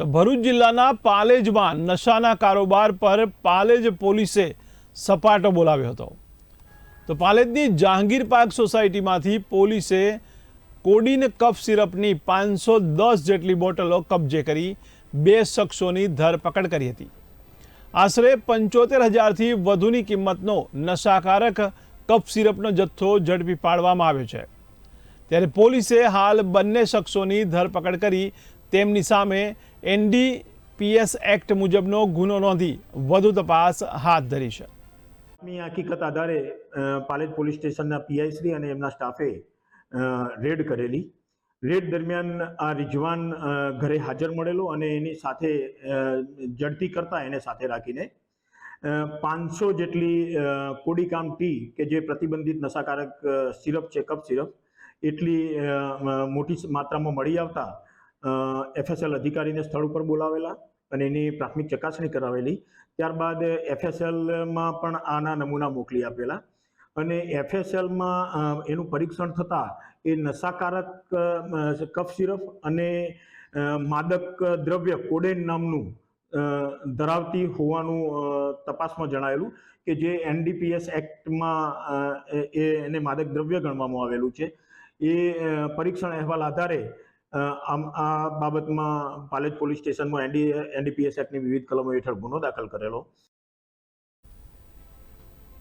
તો ભરૂચ જિલ્લાના પાલેજમાં નશાના કારોબાર પર પાલેજ પોલીસે સપાટો બોલાવ્યો હતો. તો પાલેજની જહાંગીર પાર્ક સોસાયટીમાંથી પોલીસે કોડીન કફ સિરપની પાંચસો દસ જેટલી બોટલો કબજે કરી બે શખ્સોની ધરપકડ કરી હતી. આશરે પંચોતેર હજારથી વધુની કિંમતનો નશાકારક કફ સિરપનો જથ્થો ઝડપી પાડવામાં આવ્યો છે. ત્યારે પોલીસે હાલ બંને શખ્સોની ધરપકડ કરી તેમની સામે એનડીપીએસ એક્ટ મુજબનો ગુનો નોંધી વધુ તપાસ હાથ ધરી છે. ની હકીકત આધારે પાલેજ પોલીસ સ્ટેશનના પીઆઈ શ્રી અને એમના સ્ટાફે રેડ કરેલી. રેડ દરમિયાન આ રિજવાન ઘરે હાજર મળેલો અને એની સાથે ઝડપી કરતા એને સાથે રાખીને પાંચસો જેટલી કોડીકામ ટી કે જે પ્રતિબંધિત નશાકારક સિરપ છે કફ સિરપ, એટલી મોટી માત્રામાં મળી આવતા એફએસએલ અધિકારીને સ્થળ ઉપર બોલાવેલા અને એની પ્રાથમિક ચકાસણી કરાવેલી. ત્યારબાદ એફએસએલમાં પણ આના નમૂના મોકલી આપેલા. અને એફએસએલમાં એનું પરીક્ષણ થતાં એ નશાકારક કફ સિરપ અને માદક દ્રવ્ય કોડેન નામનું ધરાવતી હોવાનું તપાસમાં જણાયેલું કે જે એનડીપીએસ એક્ટમાં એને માદક દ્રવ્ય ગણવામાં આવેલું છે. એ પરીક્ષણ અહેવાલ આધારે આમ આ બાબતમાં પાલેજ પોલીસ સ્ટેશનમાં એનડી, એનડીપીએસ એક્ટની વિવિધ કલમો હેઠળ ગુનો દાખલ કરેલો.